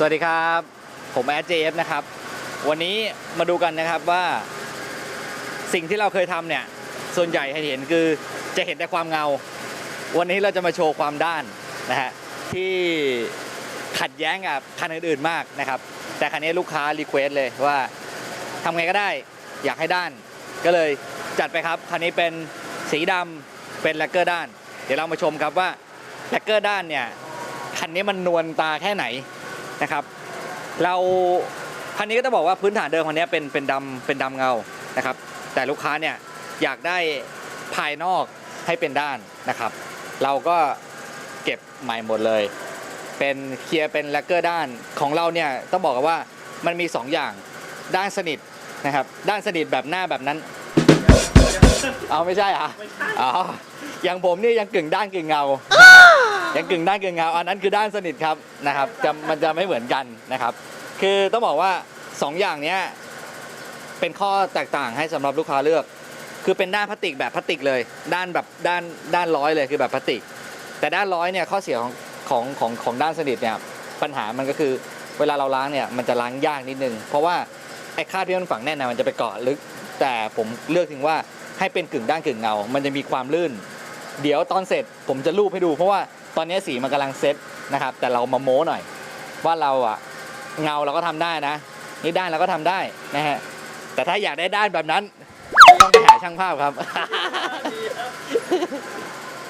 สวัสดีครับ ผมแอดเจฟนะครับ วันนี้มาดูกันนะครับว่า สิ่งที่เราเคยทำเนี่ย ส่วนใหญ่ให้เห็นคือจะเห็นแต่ความเงา วันนี้เราจะมาโชว์ความด้านนะฮะที่ขัดแย้งกับคันอื่นๆมากนะครับ แต่คันนี้ลูกค้ารีเควสเลยว่าทำไงก็ได้อยากให้ด้าน ก็เลยจัดไปครับ คันนี้เป็นสีดำเป็นแลกเกอร์ด้าน เดี๋ยวเรามาชมครับว่าแลกเกอร์ด้านเนี่ยคันนี้มันนวลตาแค่ไหน นะครับ เราคันนี้ก็จะบอกว่าพื้นฐานเดิมคันนี้เป็นเป็นดำเป็นดำเงานะครับ แต่ลูกค้าเนี่ยอยากได้ภายนอกให้เป็นด้านนะครับ เราก็เก็บใหม่หมดเลย เป็นเคลียร์เป็นแลกเกอร์ด้านของเราเนี่ยต้องบอกกันว่ามันมี 2 อย่างด้านสนิทนะครับ ด้านสนิทแบบหน้าแบบนั้น เอาไม่ใช่อะอ๋ออย่างผมนี่ยังกึ่งด้านกึ่งเงา ยังกึ่งด้านกึ่งเงาอันนั้นคือด้านสนิทครับนะครับจะมันจะไม่เหมือนกันนะครับ คือต้องบอกว่า 2 อย่างเนี้ยเป็นข้อแตกต่างให้สำหรับลูกค้าเลือก คือเป็นด้านพลาสติกแบบพลาสติกเลย ด้านแบบด้านด้านร้อยเลยคือแบบพลาสติก แต่ด้านร้อยเนี่ยข้อเสียของของของของด้านสนิทเนี่ยปัญหามันก็คือเวลาเราล้างเนี่ยมันจะล้างยากนิดนึง เพราะว่าไอ้คราบที่มันฝังแน่นนะมันจะไปเกาะลึก แต่ผมเลือกถึงว่าให้เป็นกึ่งด้านกึ่งเงา มันจะมีความลื่น เดี๋ยวตอนเสร็จผมจะรูปให้ดูเพราะว่า ตอนนี้สีมันกำลังเซ็ตนะครับ แต่เรามาโม้หน่อย ว่าเราอะเงาเราก็ทำได้นะ นี่ด้านเราก็ทำได้นะฮะแต่ถ้าอยากได้ด้านแบบนั้น ต้องไปหาช่างภาพครับ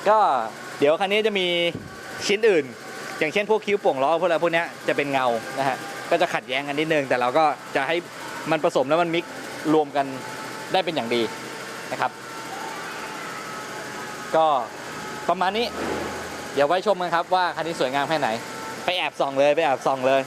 ก็เดี๋ยวคันนี้จะมีชิ้นอื่น อย่างเช่นพวกคิ้วโป่งล้อพวกอะไรพวกเนี้ยจะเป็นเงานะฮะก็จะขัดแย้งกันนิดนึงแต่เราก็จะให้มันผสมแล้วมันมิกซ์รวมกันได้เป็นอย่างดีนะครับ ก็ประมาณนี้ เดี๋ยวไว้ชมกันครับว่าคันนี้สวยงามแค่ไหน ไปแอบส่องเลยไปแอบส่องเลย